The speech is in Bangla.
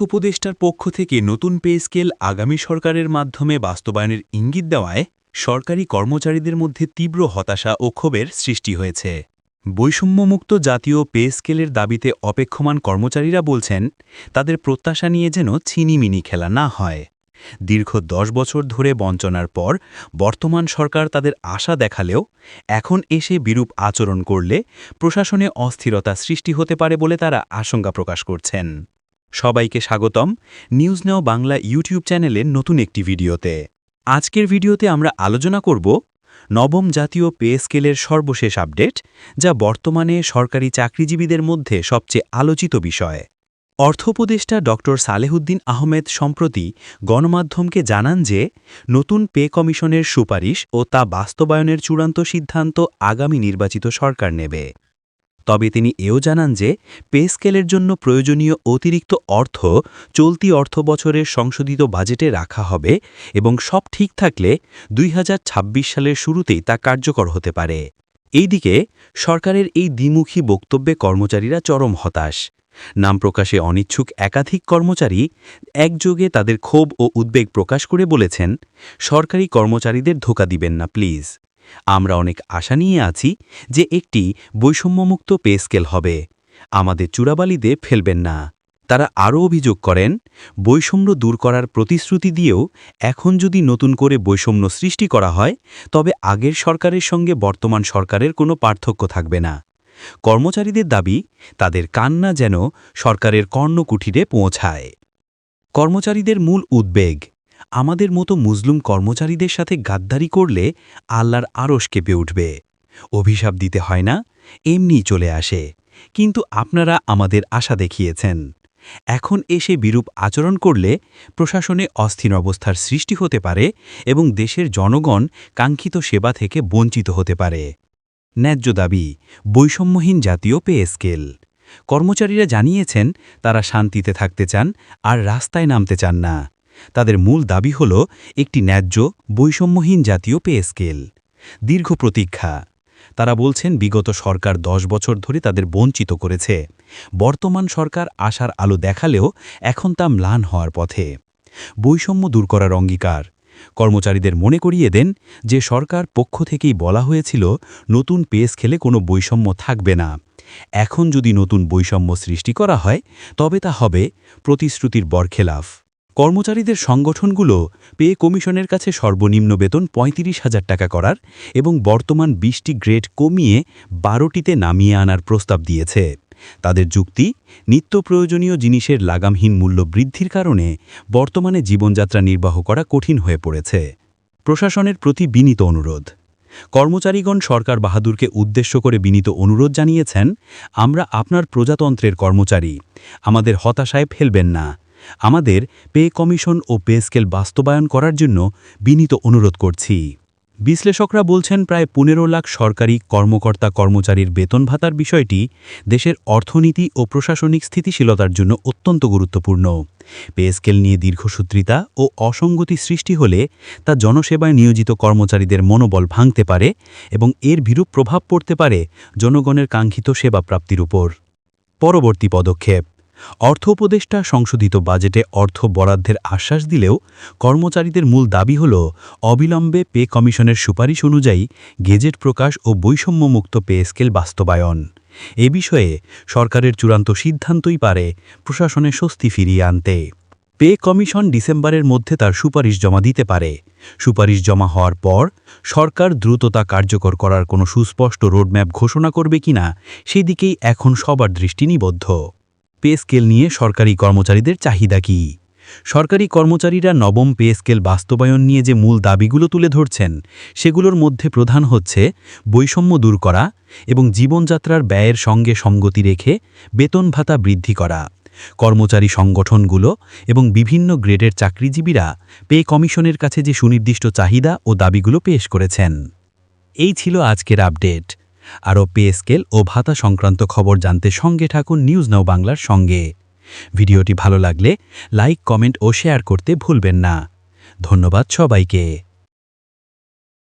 উপদেষ্টার পক্ষ থেকে নতুন পে স্কেল আগামী সরকারের মাধ্যমে বাস্তবায়নের ইঙ্গিত দেওয়ায় সরকারি কর্মচারীদের মধ্যে তীব্র হতাশা ও ক্ষোভের সৃষ্টি হয়েছে। বৈষম্যমুক্ত জাতীয় পে স্কেলের দাবিতে অপেক্ষমান কর্মচারীরা বলছেন, তাদের প্রত্যাশা নিয়ে যেন ছিনিমিনি খেলা না হয়। দীর্ঘ দশ বছর ধরে বঞ্চনার পর বর্তমান সরকার তাদের আশা দেখালেও এখন এসে বিরূপ আচরণ করলে প্রশাসনে অস্থিরতা সৃষ্টি হতে পারে বলে তারা আশঙ্কা প্রকাশ করছেন। সবাইকে স্বাগতম নিউজ নাও বাংলা ইউটিউব চ্যানেলের নতুন একটি ভিডিওতে। আজকের ভিডিওতে আমরা আলোচনা করব নবম জাতীয় পে স্কেলের সর্বশেষ আপডেট, যা বর্তমানে সরকারি চাকরিজীবীদের মধ্যে সবচেয়ে আলোচিত বিষয়। অর্থোপদেষ্টা ড. সালেহুদ্দিন আহমেদ সম্প্রতি গণমাধ্যমকে জানান যে, নতুন পে কমিশনের সুপারিশ ও তা বাস্তবায়নের চূড়ান্ত সিদ্ধান্ত আগামী নির্বাচিত সরকার নেবে। তবে তিনি এও জানান যে পে স্কেলের জন্য প্রয়োজনীয় অতিরিক্ত অর্থ চলতি অর্থ বছরের সংশোধিত বাজেটে রাখা হবে এবং সব ঠিক থাকলে দুই হাজার ছাব্বিশ সালের শুরুতেই তা কার্যকর হতে পারে। এইদিকে, সরকারের এই দ্বিমুখী বক্তব্যে কর্মচারীরা চরম হতাশ। নাম প্রকাশে অনিচ্ছুক একাধিক কর্মচারী একযোগে তাদের ক্ষোভ ও উদ্বেগ প্রকাশ করে বলেছেন, সরকারি কর্মচারীদের ধোকা দিবেন না, প্লিজ। আমরা অনেক আশা নিয়ে আছি যে একটি বৈষম্যমুক্ত পে স্কেল হবে। আমাদের চূড়াবালিতে ফেলবেন না। তারা আরও অভিযোগ করেন, বৈষম্য দূর করার প্রতিশ্রুতি দিয়েও এখন যদি নতুন করে বৈষম্য সৃষ্টি করা হয়, তবে আগের সরকারের সঙ্গে বর্তমান সরকারের কোনো পার্থক্য থাকবে না। কর্মচারীদের দাবি, তাদের কান্না যেন সরকারের কর্ণকুঠিরে পৌঁছায়। কর্মচারীদের মূল উদ্বেগ আমাদের মতো মুসলুম কর্মচারীদের সাথে গাদ্দারি করলে আল্লাহর আরস কেঁপে উঠবে। অভিশাপ দিতে হয় না, এমনি চলে আসে। কিন্তু আপনারা আমাদের আশা দেখিয়েছেন। এখন এসে বিরূপ আচরণ করলে প্রশাসনে অস্থির অবস্থার সৃষ্টি হতে পারে এবং দেশের জনগণ কাঙ্ক্ষিত সেবা থেকে বঞ্চিত হতে পারে। ন্যায্য দাবি, বৈষম্যহীন জাতীয় পে স্কেল। কর্মচারীরা জানিয়েছেন, তারা শান্তিতে থাকতে চান আর রাস্তায় নামতে চান না। তাদের মূল দাবি হল একটি ন্যায্য, বৈষম্যহীন জাতীয় পে স্কেল। দীর্ঘ প্রতীক্ষা। তারা বলছেন, বিগত সরকার দশ বছর ধরে তাদের বঞ্চিত করেছে। বর্তমান সরকার আশার আলো দেখালেও এখন তা ম্লান হওয়ার পথে। বৈষম্য দূর করার অঙ্গীকার। কর্মচারীদের মনে করিয়ে দেন যে সরকার পক্ষ থেকেই বলা হয়েছিল, নতুন পেস খেলে কোনো বৈষম্য থাকবে না। এখন যদি নতুন বৈষম্য সৃষ্টি করা হয়, তবে তা হবে প্রতিশ্রুতির বরখেলাফ। কর্মচারীদের সংগঠনগুলো পে কমিশনের কাছে সর্বনিম্ন বেতন পঁয়ত্রিশ হাজার টাকা করার এবং বর্তমান বিশটি গ্রেড কমিয়ে বারোটিতে নামিয়ে আনার প্রস্তাব দিয়েছে। তাদের যুক্তি, নিত্য প্রয়োজনীয় জিনিসের লাগামহীন মূল্য বৃদ্ধির কারণে বর্তমানে জীবনযাত্রা নির্বাহ করা কঠিন হয়ে পড়েছে। প্রশাসনের প্রতি বিনীত অনুরোধ। কর্মচারীগণ সরকার বাহাদুরকে উদ্দেশ্য করে বিনীত অনুরোধ জানিয়েছেন, আমরা আপনার প্রজাতন্ত্রের কর্মচারী। আমাদের হতাশায় ফেলবেন না। আমাদের পে কমিশন ও পে স্কেল বাস্তবায়ন করার জন্য বিনীত অনুরোধ করছি। বিশ্লেষকরা বলছেন প্রায় পনেরো লাখ সরকারি কর্মকর্তা কর্মচারীর বেতন ভাতার বিষয়টি দেশের অর্থনীতি ও প্রশাসনিক স্থিতিশীলতার জন্য অত্যন্ত গুরুত্বপূর্ণ। পে স্কেল নিয়ে দীর্ঘসূত্রিতা ও অসঙ্গতি সৃষ্টি হলে তা জনসেবায় নিয়োজিত কর্মচারীদের মনোবল ভাঙতে পারে এবং এর বিরূপ প্রভাব পড়তে পারে জনগণের কাঙ্ক্ষিত সেবা প্রাপ্তির উপর। পরবর্তী পদক্ষেপ। অর্থ উপদেষ্টা সংশোধিত বাজেটে অর্থ বরাদ্দের আশ্বাস দিলেও কর্মচারীদের মূল দাবি হল অবিলম্বে পে কমিশনের সুপারিশ অনুযায়ী গেজেট প্রকাশ ও বৈষম্যমুক্ত পে স্কেল বাস্তবায়ন। এ বিষয়ে সরকারের চূড়ান্ত সিদ্ধান্তই পারে প্রশাসনে স্বস্তি ফিরিয়ে আনতে। পে কমিশন ডিসেম্বরের মধ্যে তার সুপারিশ জমা দিতে পারে। সুপারিশ জমা হওয়ার পর সরকার দ্রুততা কার্যকর করার কোনো সুস্পষ্ট রোডম্যাপ ঘোষণা করবে কিনা সেদিকেই এখন সবার দৃষ্টি নিবদ্ধ। পে স্কেল নিয়ে সরকারি কর্মচারীদের চাহিদা কি? সরকারি কর্মচারীরা নবম পে স্কেল বাস্তবায়ন নিয়ে যে মূল দাবিগুলো তুলে ধরছেন, সেগুলোর মধ্যে প্রধান হচ্ছে বৈষম্য দূর করা এবং জীবনযাত্রার ব্যয়ের সঙ্গে সঙ্গতি রেখে বেতন ভাতা বৃদ্ধি করা। কর্মচারী সংগঠনগুলো এবং বিভিন্ন গ্রেডের চাকরিজীবীরা পে কমিশনের কাছে যে সুনির্দিষ্ট চাহিদা ও দাবিগুলো পেশ করেছেন। এই ছিল আজকের আপডেট। আরও পে স্কেল ও ভাতা সংক্রান্ত খবর জানতে সঙ্গে থাকুন নিউজ নাও বাংলার সঙ্গে। ভিডিওটি ভালো লাগলে লাইক, কমেন্ট ও শেয়ার করতে ভুলবেন না। ধন্যবাদ সবাইকে।